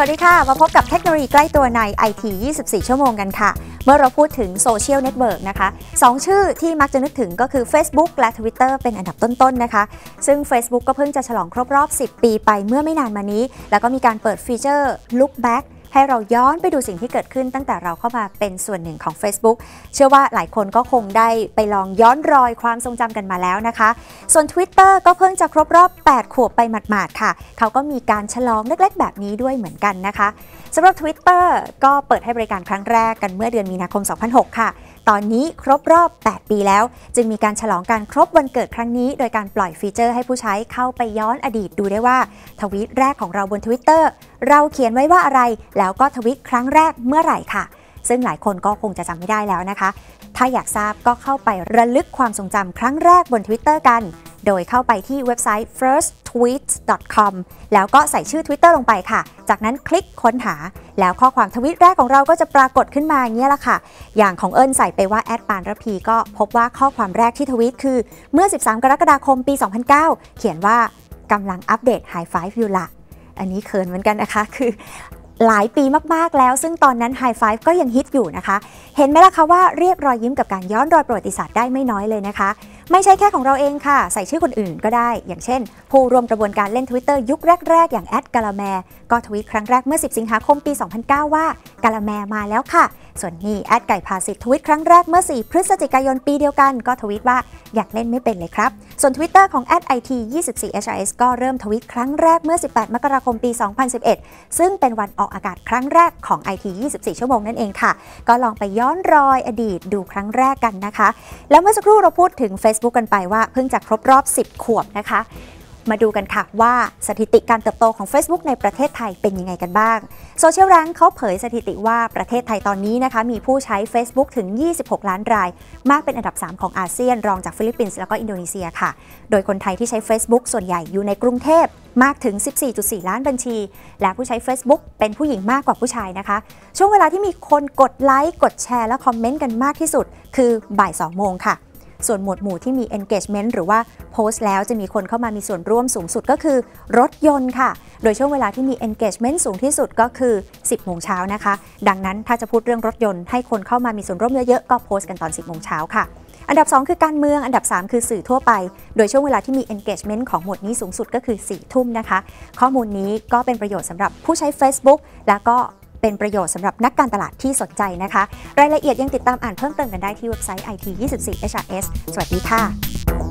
สวัสดีค่ะ มาพบกับเทคโนโลยีใกล้ตัวใน IT 24 ชั่วโมงกันค่ะ เมื่อเราพูดถึงโซเชียลเน็ตเวิร์กนะคะสองชื่อที่มักจะนึกถึงก็คือ Facebook และ Twitter เป็นอันดับต้นๆนะคะ ซึ่ง Facebook ก็เพิ่งจะฉลองครบรอบ 10 ปีไปเมื่อไม่นานมานี้ แล้วก็มีการเปิดฟีเจอร์ Look Back ให้เราย้อนไปดูสิ่งที่เกิดขึ้นตั้งแต่เราเข้ามาเป็นส่วนหนึ่งของ Facebook เชื่อว่าหลายคนก็คงได้ไปลองย้อนรอยความทรงจำกันมาแล้วนะคะ ส่วน Twitter ก็เพิ่งจะครบรอบ 8 ขวบไปหมาดๆค่ะ เขาก็มีการฉลองเล็กๆ แบบนี้ด้วยเหมือนกันนะคะสำหรับ Twitter ก็เปิดให้บริการครั้งแรกกันเมื่อเดือนมีนาคม 2006 ค่ะ ตอนนี้ครบรอบ 8 ปีแล้ว จึงมีการฉลองการครบวันเกิดครั้งนี้ โดยการปล่อยฟีเจอร์ให้ผู้ใช้เข้าไปย้อนอดีตดูได้ว่า ทวิตแรกของเราบน Twitter เราเขียนไว้ว่าอะไร แล้วก็ทวิตครั้งแรกเมื่อไหร่ค่ะ ซึ่งหลายคนก็คงจะจำไม่ได้แล้วนะคะ ถ้าอยากทราบก็เข้าไประลึกความทรงจำครั้งแรกบน Twitter กัน โดยเข้าไปที่เว็บไซต์ firsttweets.com แล้วก็ใส่ชื่อ Twitter ลงไปค่ะ จากนั้นคลิกค้นหา แล้วข้อความทวิตแรกของเราก็จะปรากฏขึ้นมาอย่างนี้ละค่ะ อย่างของเอิญใส่ไปว่าแอดปานระพีก็พบว่าข้อความแรกที่ทวิตคือเมื่อ 13 กรกฎาคมปี 2009 เขียนว่ากำลังอัปเดต High Five อยู่ละอันนี้เขินเหมือนกันนะคะคือหลายปีมาก ๆ แล้ว ซึ่งตอนนั้น High Five ก็ยังฮิตอยู่นะคะ เห็นไหมล่ะคะว่าเรียกรอยยิ้มกับการย้อนรอยประวัติศาสตร์ได้ไม่น้อยเลยนะคะ ไม่ใช่แค่ของเราเองค่ะ ใส่ชื่อคนอื่นก็ได้ อย่างเช่น ผู้ร่วมกระบวนการเล่น Twitter ยุคแรก ๆ อย่างแอดกาลาแมก็ทวีตครั้งแรกเมื่อ 10 สิงหาคมปี 2009 ว่ากาลาแมมาแล้วค่ะ ส่วนนี้แอดไก่พาสิททวิตครั้งแรกเมื่อ 4 พฤศจิกายนปีเดียวกัน ก็ทวิตว่าอยากเล่นไม่เป็นเลยครับ ส่วน Twitter ของ @it 24 hrs ก็เริ่มทวิตครั้งแรกเมื่อ 18 มกราคมปี 2011 ซึ่งเป็นวันออกอากาศครั้งแรกของ IT 24 ชั่วโมงนั่นเองค่ะ ก็ลองไปย้อนรอยอดีตดูครั้งแรกกันนะคะ แล้วเมื่อสักครู่เราพูดถึง Facebook กันไปว่าเพิ่งจะครบรอบ 10 ขวบนะคะ มาดูกันค่ะว่าสถิติการเติบโตของ Facebook ในประเทศไทยเป็นยังไงกันบ้างโซเชียลแรงเขาเผยสถิติว่าประเทศไทยตอนนี้นะคะ มีผู้ใช้ Facebook ถึง 26 ล้านราย มากเป็นอันดับ 3 ของอาเซียน รองจากฟิลิปปินส์แล้วก็อินโดนีเซียค่ะ โดยคนไทยที่ใช้ Facebook ส่วนใหญ่อยู่ในกรุงเทพมากถึง 14.4 ล้านบัญชี และผู้ใช้ Facebook เป็นผู้หญิงมากกว่าผู้ชายนะคะ ช่วงเวลาที่มีคนกดไลค์ กดแชร์ และคอมเมนต์กันมากที่สุด คือบ่าย 2 โมงค่ะ ส่วนหมวดหมู่ที่มี engagement หรือว่าโพสต์แล้วจะมีคนเข้ามามีส่วนร่วมสูงสุดก็คือรถยนต์ค่ะ โดยช่วงเวลาที่มี engagement สูงที่สุดก็คือ 10 โมงเช้านะคะ ดังนั้นถ้าจะพูดเรื่องรถยนต์ให้คนเข้ามามีส่วนร่วมเยอะๆ ก็โพสต์กันตอน 10 โมงเช้าค่ะ อันดับ 2 คือการเมือง อันดับ 3 คือสื่อทั่วไป โดยช่วงเวลาที่มี engagement ของหมวดนี้สูงสุดก็คือ 4 ทุ่มนะคะ ข้อมูลนี้ก็เป็นประโยชน์สำหรับผู้ใช้ Facebook แล้วก็ เป็นประโยชน์สำหรับนักการตลาดที่สนใจนะคะ รายละเอียดยังติดตามอ่านเพิ่มเติมกันได้ที่เว็บไซต์ IT24 HRS สวัสดีค่ะ